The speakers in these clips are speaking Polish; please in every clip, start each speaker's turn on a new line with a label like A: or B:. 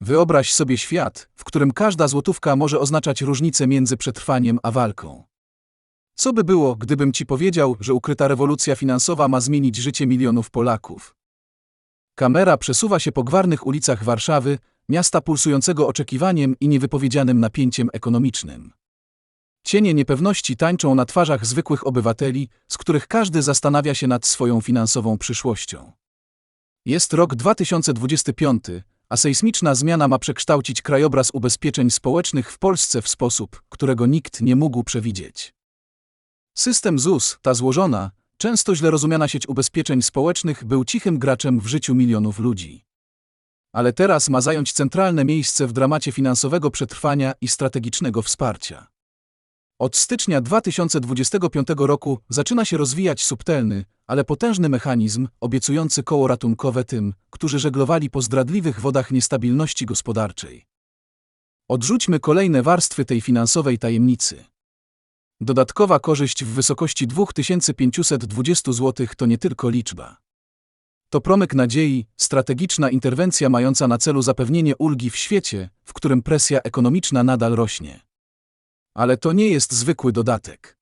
A: Wyobraź sobie świat, w którym każda złotówka może oznaczać różnicę między przetrwaniem a walką. Co by było, gdybym ci powiedział, że ukryta rewolucja finansowa ma zmienić życie milionów Polaków? Kamera przesuwa się po gwarnych ulicach Warszawy, miasta pulsującego oczekiwaniem i niewypowiedzianym napięciem ekonomicznym. Cienie niepewności tańczą na twarzach zwykłych obywateli, z których każdy zastanawia się nad swoją finansową przyszłością. Jest rok 2025, a sejsmiczna zmiana ma przekształcić krajobraz ubezpieczeń społecznych w Polsce w sposób, którego nikt nie mógł przewidzieć. System ZUS, ta złożona, często źle rozumiana sieć ubezpieczeń społecznych, był cichym graczem w życiu milionów ludzi. Ale teraz ma zająć centralne miejsce w dramacie finansowego przetrwania i strategicznego wsparcia. Od stycznia 2025 roku zaczyna się rozwijać subtelny, ale potężny mechanizm obiecujący koło ratunkowe tym, którzy żeglowali po zdradliwych wodach niestabilności gospodarczej. Odrzućmy kolejne warstwy tej finansowej tajemnicy. Dodatkowa korzyść w wysokości 2520 zł to nie tylko liczba. To promyk nadziei, strategiczna interwencja mająca na celu zapewnienie ulgi w świecie, w którym presja ekonomiczna nadal rośnie. Ale to nie jest zwykły dodatek.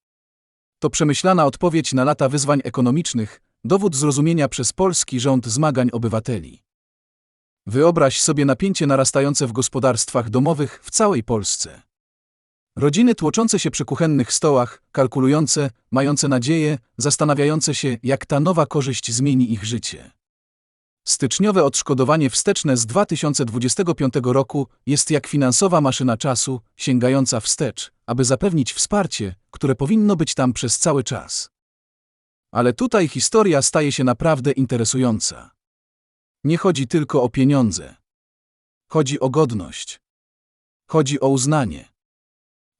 A: To przemyślana odpowiedź na lata wyzwań ekonomicznych, dowód zrozumienia przez polski rząd zmagań obywateli. Wyobraź sobie napięcie narastające w gospodarstwach domowych w całej Polsce. Rodziny tłoczące się przy kuchennych stołach, kalkulujące, mające nadzieję, zastanawiające się, jak ta nowa korzyść zmieni ich życie. Styczniowe odszkodowanie wsteczne z 2025 roku jest jak finansowa maszyna czasu, sięgająca wstecz, aby zapewnić wsparcie, które powinno być tam przez cały czas. Ale tutaj historia staje się naprawdę interesująca. Nie chodzi tylko o pieniądze. Chodzi o godność. Chodzi o uznanie.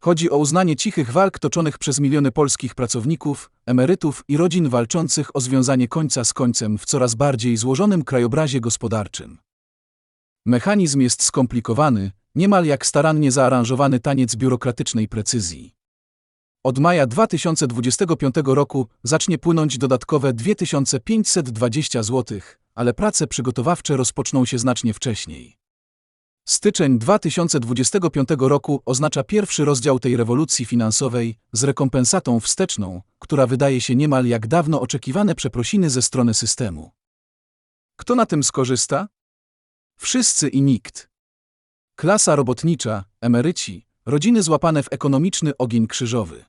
A: Chodzi o uznanie cichych walk toczonych przez miliony polskich pracowników, emerytów i rodzin walczących o związanie końca z końcem w coraz bardziej złożonym krajobrazie gospodarczym. Mechanizm jest skomplikowany, niemal jak starannie zaaranżowany taniec biurokratycznej precyzji. Od maja 2025 roku zacznie płynąć dodatkowe 2520 zł, ale prace przygotowawcze rozpoczną się znacznie wcześniej. Styczeń 2025 roku oznacza pierwszy rozdział tej rewolucji finansowej z rekompensatą wsteczną, która wydaje się niemal jak dawno oczekiwane przeprosiny ze strony systemu. Kto na tym skorzysta? Wszyscy i nikt. Klasa robotnicza, emeryci, rodziny złapane w ekonomiczny ogień krzyżowy.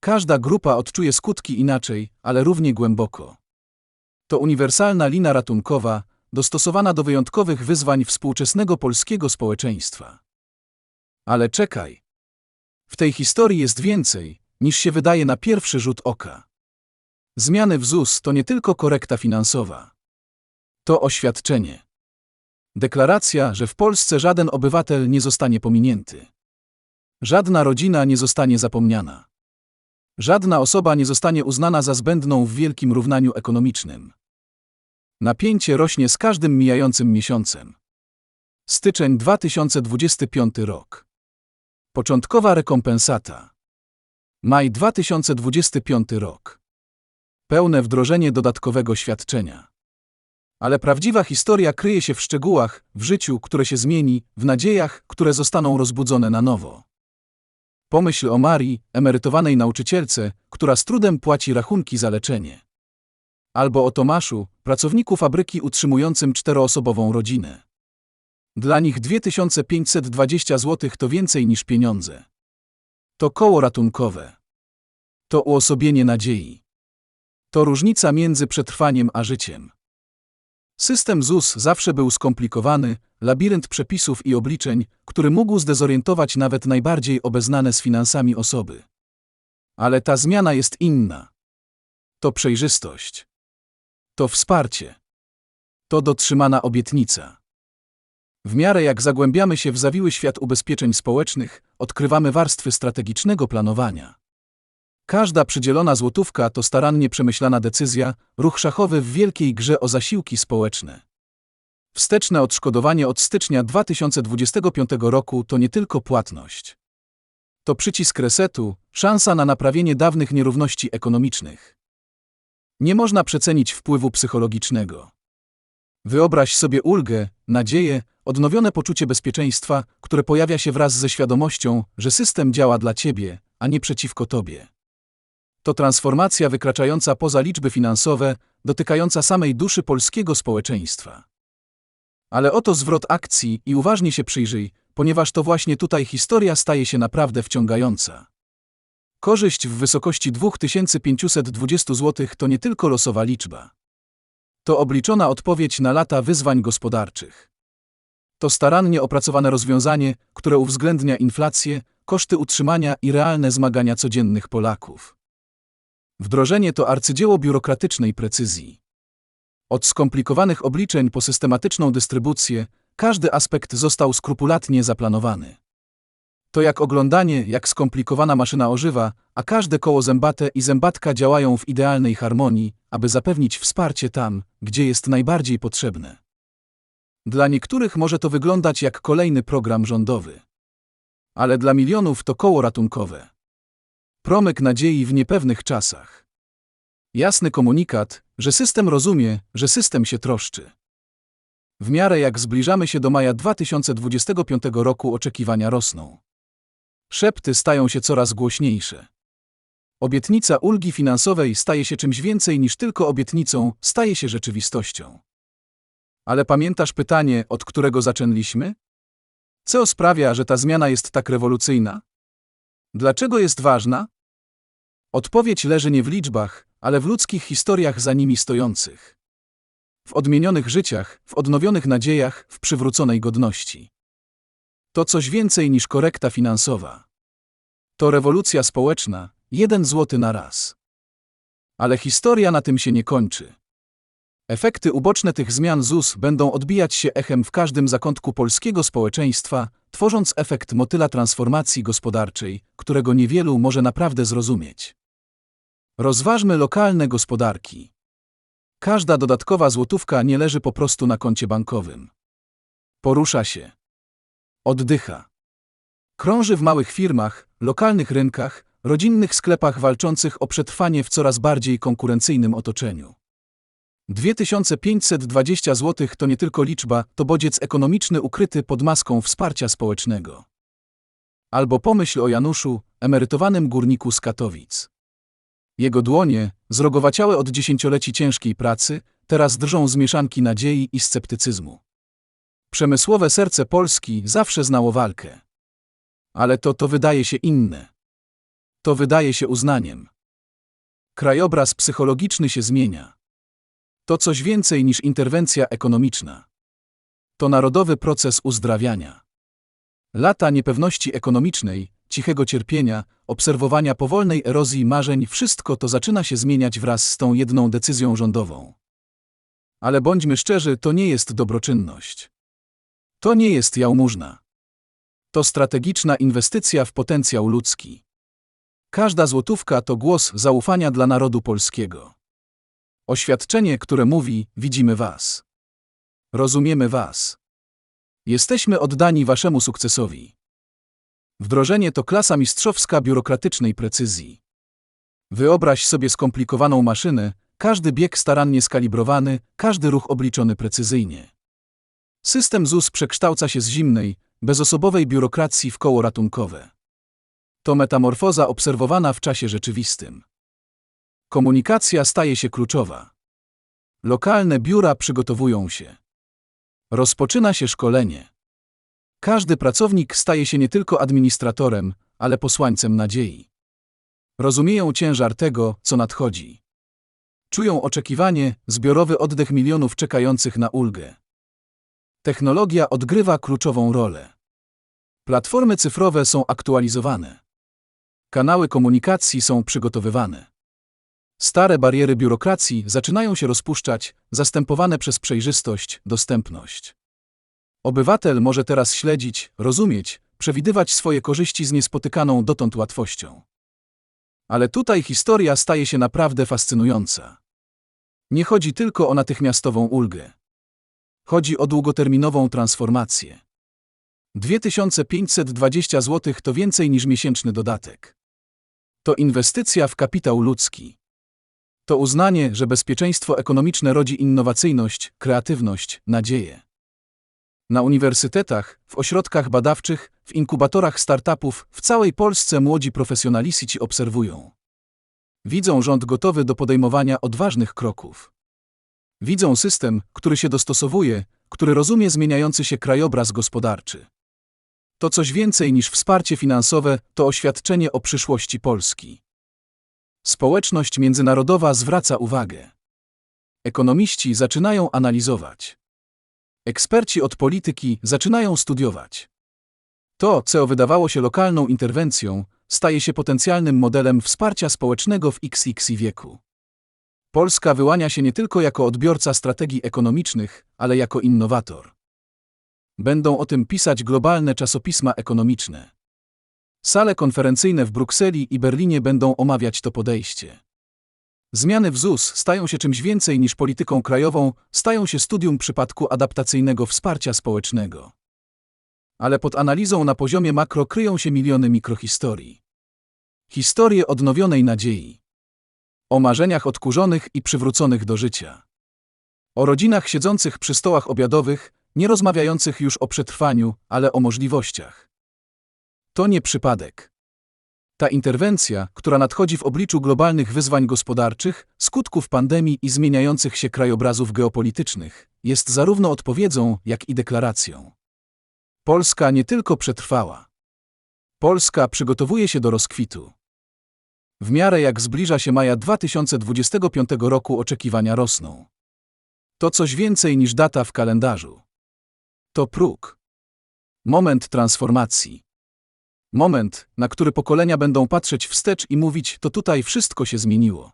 A: Każda grupa odczuje skutki inaczej, ale równie głęboko. To uniwersalna lina ratunkowa, dostosowana do wyjątkowych wyzwań współczesnego polskiego społeczeństwa. Ale czekaj. W tej historii jest więcej, niż się wydaje na pierwszy rzut oka. Zmiany w ZUS to nie tylko korekta finansowa. To oświadczenie. Deklaracja, że w Polsce żaden obywatel nie zostanie pominięty. Żadna rodzina nie zostanie zapomniana. Żadna osoba nie zostanie uznana za zbędną w wielkim równaniu ekonomicznym. Napięcie rośnie z każdym mijającym miesiącem. Styczeń 2025 rok. Początkowa rekompensata. Maj 2025 rok. Pełne wdrożenie dodatkowego świadczenia. Ale prawdziwa historia kryje się w szczegółach, w życiu, które się zmieni, w nadziejach, które zostaną rozbudzone na nowo. Pomyśl o Marii, emerytowanej nauczycielce, która z trudem płaci rachunki za leczenie. Albo o Tomaszu, pracowniku fabryki utrzymującym czteroosobową rodzinę. Dla nich 2520 zł to więcej niż pieniądze. To koło ratunkowe. To uosobienie nadziei. To różnica między przetrwaniem a życiem. System ZUS zawsze był skomplikowany, labirynt przepisów i obliczeń, który mógł zdezorientować nawet najbardziej obeznane z finansami osoby. Ale ta zmiana jest inna. To przejrzystość. To wsparcie. To dotrzymana obietnica. W miarę jak zagłębiamy się w zawiły świat ubezpieczeń społecznych, odkrywamy warstwy strategicznego planowania. Każda przydzielona złotówka to starannie przemyślana decyzja, ruch szachowy w wielkiej grze o zasiłki społeczne. Wsteczne odszkodowanie od stycznia 2025 roku to nie tylko płatność. To przycisk resetu, szansa na naprawienie dawnych nierówności ekonomicznych. Nie można przecenić wpływu psychologicznego. Wyobraź sobie ulgę, nadzieję, odnowione poczucie bezpieczeństwa, które pojawia się wraz ze świadomością, że system działa dla ciebie, a nie przeciwko tobie. To transformacja wykraczająca poza liczby finansowe, dotykająca samej duszy polskiego społeczeństwa. Ale oto zwrot akcji i uważnie się przyjrzyj, ponieważ to właśnie tutaj historia staje się naprawdę wciągająca. Korzyść w wysokości 2520 zł to nie tylko losowa liczba. To obliczona odpowiedź na lata wyzwań gospodarczych. To starannie opracowane rozwiązanie, które uwzględnia inflację, koszty utrzymania i realne zmagania codziennych Polaków. Wdrożenie to arcydzieło biurokratycznej precyzji. Od skomplikowanych obliczeń po systematyczną dystrybucję, każdy aspekt został skrupulatnie zaplanowany. To jak oglądanie, jak skomplikowana maszyna ożywa, a każde koło zębate i zębatka działają w idealnej harmonii, aby zapewnić wsparcie tam, gdzie jest najbardziej potrzebne. Dla niektórych może to wyglądać jak kolejny program rządowy. Ale dla milionów to koło ratunkowe. Promyk nadziei w niepewnych czasach. Jasny komunikat, że system rozumie, że system się troszczy. W miarę jak zbliżamy się do maja 2025 roku oczekiwania rosną. Szepty stają się coraz głośniejsze. Obietnica ulgi finansowej staje się czymś więcej niż tylko obietnicą, staje się rzeczywistością. Ale pamiętasz pytanie, od którego zaczęliśmy? Co sprawia, że ta zmiana jest tak rewolucyjna? Dlaczego jest ważna? Odpowiedź leży nie w liczbach, ale w ludzkich historiach za nimi stojących. W odmienionych życiach, w odnowionych nadziejach, w przywróconej godności. To coś więcej niż korekta finansowa. To rewolucja społeczna, jeden złoty na raz. Ale historia na tym się nie kończy. Efekty uboczne tych zmian ZUS będą odbijać się echem w każdym zakątku polskiego społeczeństwa, tworząc efekt motyla transformacji gospodarczej, którego niewielu może naprawdę zrozumieć. Rozważmy lokalne gospodarki. Każda dodatkowa złotówka nie leży po prostu na koncie bankowym. Porusza się. Oddycha. Krąży w małych firmach, lokalnych rynkach, rodzinnych sklepach walczących o przetrwanie w coraz bardziej konkurencyjnym otoczeniu. 2520 zł to nie tylko liczba, to bodziec ekonomiczny ukryty pod maską wsparcia społecznego. Albo pomyśl o Januszu, emerytowanym górniku z Katowic. Jego dłonie, zrogowaciałe od dziesięcioleci ciężkiej pracy, teraz drżą z mieszanki nadziei i sceptycyzmu. Przemysłowe serce Polski zawsze znało walkę. Ale to to wydaje się inne. To wydaje się uznaniem. Krajobraz psychologiczny się zmienia. To coś więcej niż interwencja ekonomiczna. To narodowy proces uzdrawiania. Lata niepewności ekonomicznej, cichego cierpienia, obserwowania powolnej erozji marzeń, wszystko to zaczyna się zmieniać wraz z tą jedną decyzją rządową. Ale bądźmy szczerzy, to nie jest dobroczynność. To nie jest jałmużna. To strategiczna inwestycja w potencjał ludzki. Każda złotówka to głos zaufania dla narodu polskiego. Oświadczenie, które mówi: Widzimy Was. Rozumiemy Was. Jesteśmy oddani Waszemu sukcesowi. Wdrożenie to klasa mistrzowska biurokratycznej precyzji. Wyobraź sobie skomplikowaną maszynę, każdy bieg starannie skalibrowany, każdy ruch obliczony precyzyjnie. System ZUS przekształca się z zimnej, bezosobowej biurokracji w koło ratunkowe. To metamorfoza obserwowana w czasie rzeczywistym. Komunikacja staje się kluczowa. Lokalne biura przygotowują się. Rozpoczyna się szkolenie. Każdy pracownik staje się nie tylko administratorem, ale posłańcem nadziei. Rozumieją ciężar tego, co nadchodzi. Czują oczekiwanie, zbiorowy oddech milionów czekających na ulgę. Technologia odgrywa kluczową rolę. Platformy cyfrowe są aktualizowane. Kanały komunikacji są przygotowywane. Stare bariery biurokracji zaczynają się rozpuszczać, zastępowane przez przejrzystość, dostępność. Obywatel może teraz śledzić, rozumieć, przewidywać swoje korzyści z niespotykaną dotąd łatwością. Ale tutaj historia staje się naprawdę fascynująca. Nie chodzi tylko o natychmiastową ulgę. Chodzi o długoterminową transformację. 2520 zł to więcej niż miesięczny dodatek. To inwestycja w kapitał ludzki. To uznanie, że bezpieczeństwo ekonomiczne rodzi innowacyjność, kreatywność, nadzieję. Na uniwersytetach, w ośrodkach badawczych, w inkubatorach startupów w całej Polsce młodzi profesjonaliści obserwują. Widzą rząd gotowy do podejmowania odważnych kroków. Widzą system, który się dostosowuje, który rozumie zmieniający się krajobraz gospodarczy. To coś więcej niż wsparcie finansowe, to oświadczenie o przyszłości Polski. Społeczność międzynarodowa zwraca uwagę. Ekonomiści zaczynają analizować. Eksperci od polityki zaczynają studiować. To, co wydawało się lokalną interwencją, staje się potencjalnym modelem wsparcia społecznego w XX wieku. Polska wyłania się nie tylko jako odbiorca strategii ekonomicznych, ale jako innowator. Będą o tym pisać globalne czasopisma ekonomiczne. Sale konferencyjne w Brukseli i Berlinie będą omawiać to podejście. Zmiany w ZUS stają się czymś więcej niż polityką krajową, stają się studium przypadku adaptacyjnego wsparcia społecznego. Ale pod analizą na poziomie makro kryją się miliony mikrohistorii. Historie odnowionej nadziei. O marzeniach odkurzonych i przywróconych do życia. O rodzinach siedzących przy stołach obiadowych, nie rozmawiających już o przetrwaniu, ale o możliwościach. To nie przypadek. Ta interwencja, która nadchodzi w obliczu globalnych wyzwań gospodarczych, skutków pandemii i zmieniających się krajobrazów geopolitycznych, jest zarówno odpowiedzią, jak i deklaracją. Polska nie tylko przetrwała. Polska przygotowuje się do rozkwitu. W miarę jak zbliża się maja 2025 roku oczekiwania rosną. To coś więcej niż data w kalendarzu. To próg. Moment transformacji. Moment, na który pokolenia będą patrzeć wstecz i mówić: To tutaj wszystko się zmieniło.